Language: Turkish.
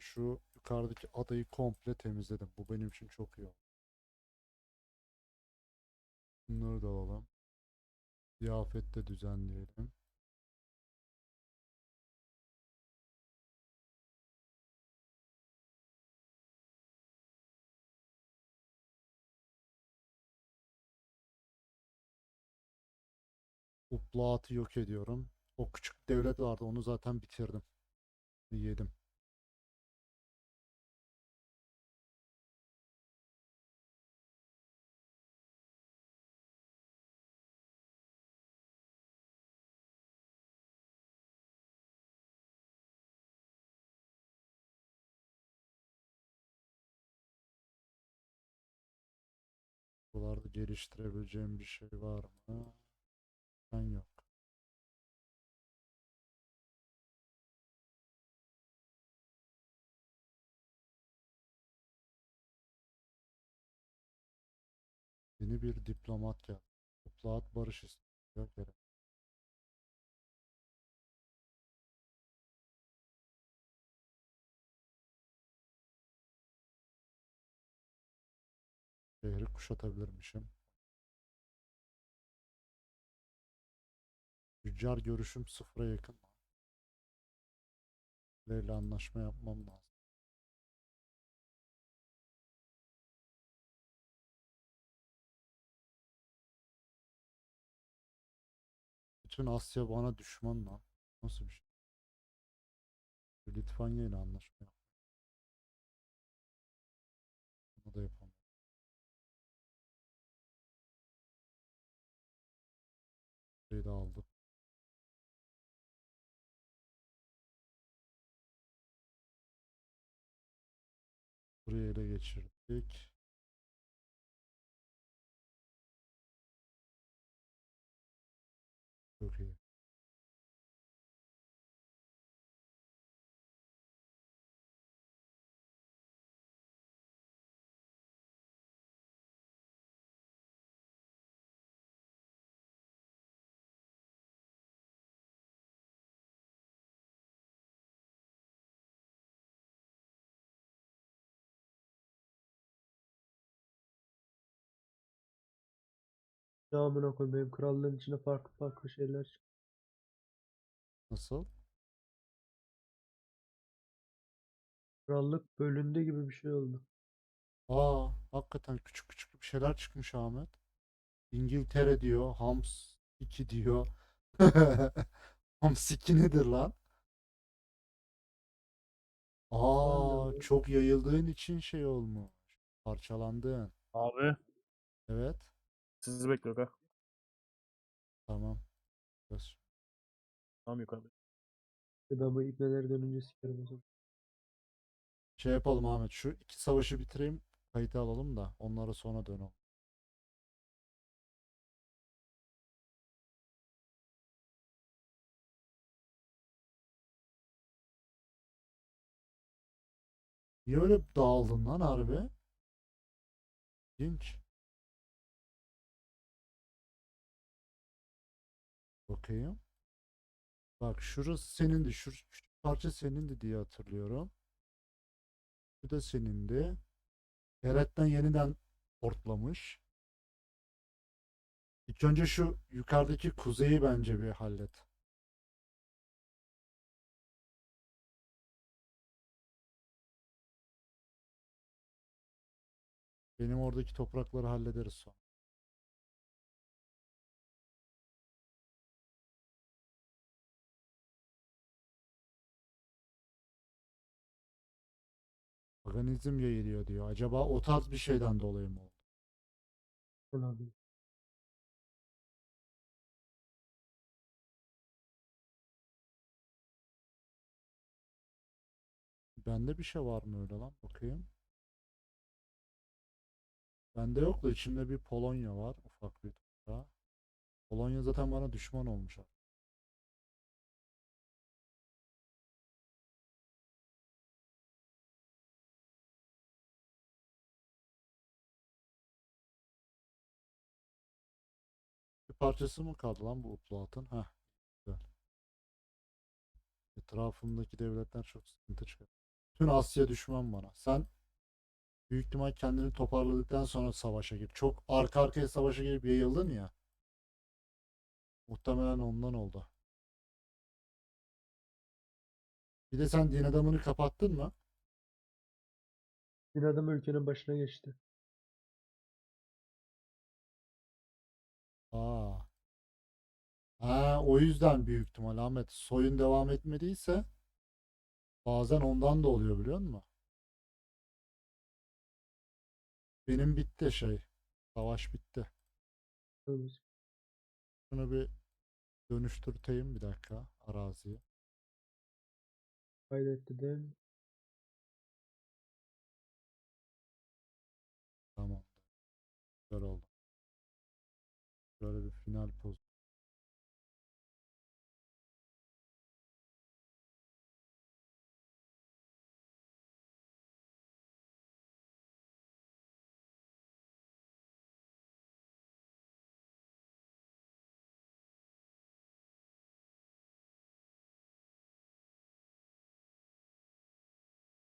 Şu yukarıdaki adayı komple temizledim. Bu benim için çok iyi oldu. Bunları da alalım. Ziyafet de düzenleyelim. Uplaat'ı yok ediyorum. O küçük devlet vardı. Onu zaten bitirdim. Yedim. Buralarda geliştirebileceğim bir şey var mı? Ben yok. Yeni bir diplomat geldi. Uplaat barış istiyor. Gerek. Şehri kuşatabilirmişim. Tüccar görüşüm sıfıra yakın. Leyla anlaşma yapmam lazım. Bütün Asya bana düşman lan. Nasıl bir şey? Litvanya ile anlaşma Burayı da aldık. Burayı ele geçirdik. Çok iyi. Ya amına koyayım benim krallığın içinde farklı farklı şeyler çıktı. Nasıl? Krallık bölündü gibi bir şey oldu. Aa, hakikaten küçük küçük bir şeyler çıkmış Ahmet. İngiltere diyor, Hams 2 diyor. Hams 2 nedir lan? Aa, çok yayıldığın için şey olmuş. Parçalandın. Abi Evet, sizi bekliyor ha. tamam. Biraz- Tam yukarıda. E Ben bu ipneleri dönünce sikerim o zaman. Şey yapalım Ahmet, şu iki savaşı bitireyim, kayıt alalım da onlara sonra dönelim. Niye öyle dağıldın lan harbi? İlginç. Bakayım. Bak şurası senindi. Şu şu parça senindi diye hatırlıyorum. Bu da senindi. Herat'tan yeniden portlamış. İlk önce şu yukarıdaki kuzeyi bence bir hallet. Benim oradaki toprakları hallederiz sonra. Paganizm yayılıyor diyor. Acaba o tarz bir şeyden dolayı mı oldu? Olabilir. Bende bir şey var mı öyle lan? Bakayım. Bende yok da içimde bir Polonya var. Ufak bir toprağı. Polonya zaten bana düşman olmuş. artık. Parçası mı kaldı lan bu Upload'ın? Güzel. Etrafımdaki devletler çok sıkıntı çıkar. Bütün Asya düşman bana. Sen büyük ihtimal kendini toparladıktan sonra savaşa gir. Çok arka arkaya savaşa girip yayıldın ya. Muhtemelen ondan oldu. Bir de sen din adamını kapattın mı? Din adamı ülkenin başına geçti. Ha, o yüzden büyük ihtimal Ahmet. Soyun devam etmediyse bazen ondan da oluyor biliyor musun? Benim bitti şey. Savaş bitti. Evet. Şunu bir dönüştürteyim bir dakika araziyi. Kaydetti de. Tamam. Güzel oldu. Böyle bir final pozu.